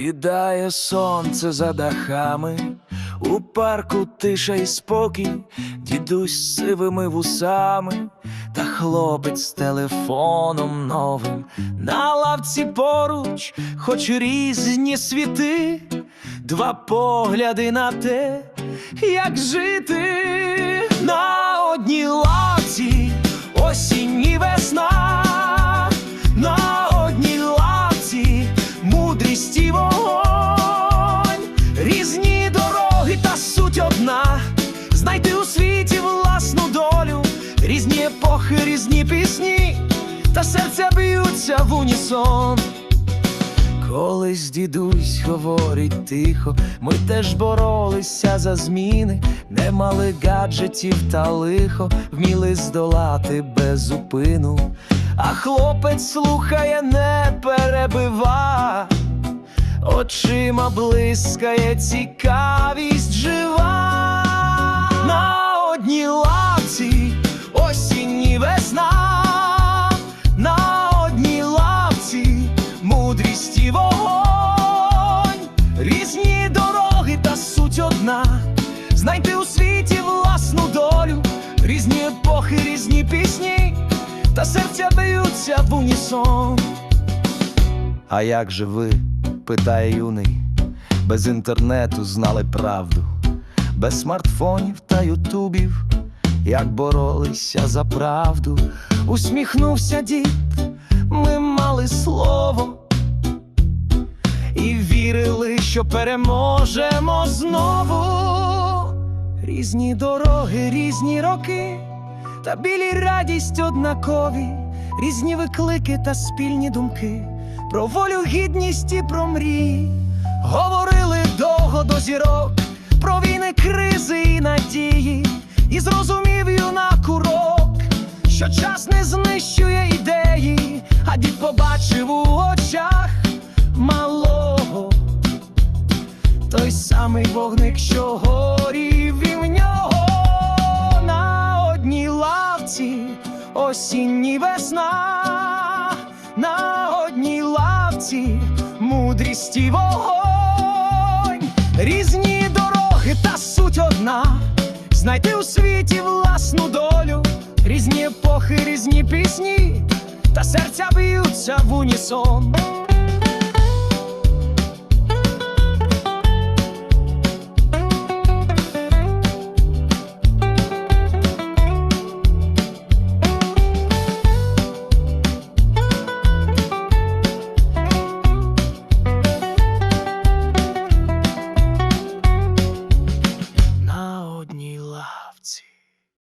Сідає сонце за дахами, у парку тиша і спокій, дідусь з сивими вусами, та хлопець з телефоном новим. На лавці поруч, хоч різні світи, два погляди на те, як жити на одній лавці, осінь різні епохи, різні пісні, та серця б'ються в унісон. Колись дідусь говорить тихо, ми теж боролися за зміни, не мали гаджетів та лихо, вміли здолати без зупину. А хлопець слухає, не перебива, очима блискає цікавість та суть одна, знайти у світі власну долю, різні епохи, різні пісні, та серця б'ються в унісон. А як же ви? питає юний, без інтернету знали правду, без смартфонів та ютубів, як боролися за правду, усміхнувся дід, ми мали слово що переможемо знову. Різні дороги, різні роки, та білі радість однакові, різні виклики та спільні думки, про волю, гідність і про мрії. Говорили довго до зірок, про війни, кризи і надії, і зрозумів юнак урок, що час не знищує ідеї, а дід побачив у очах самий вогник, що горів і в нього на одній лавці, осінь і весна, на одній лавці, мудрість і вогонь, різні дороги та суть одна, знайти у світі власну долю, різні епохи, різні пісні, та серця б'ються в унісон.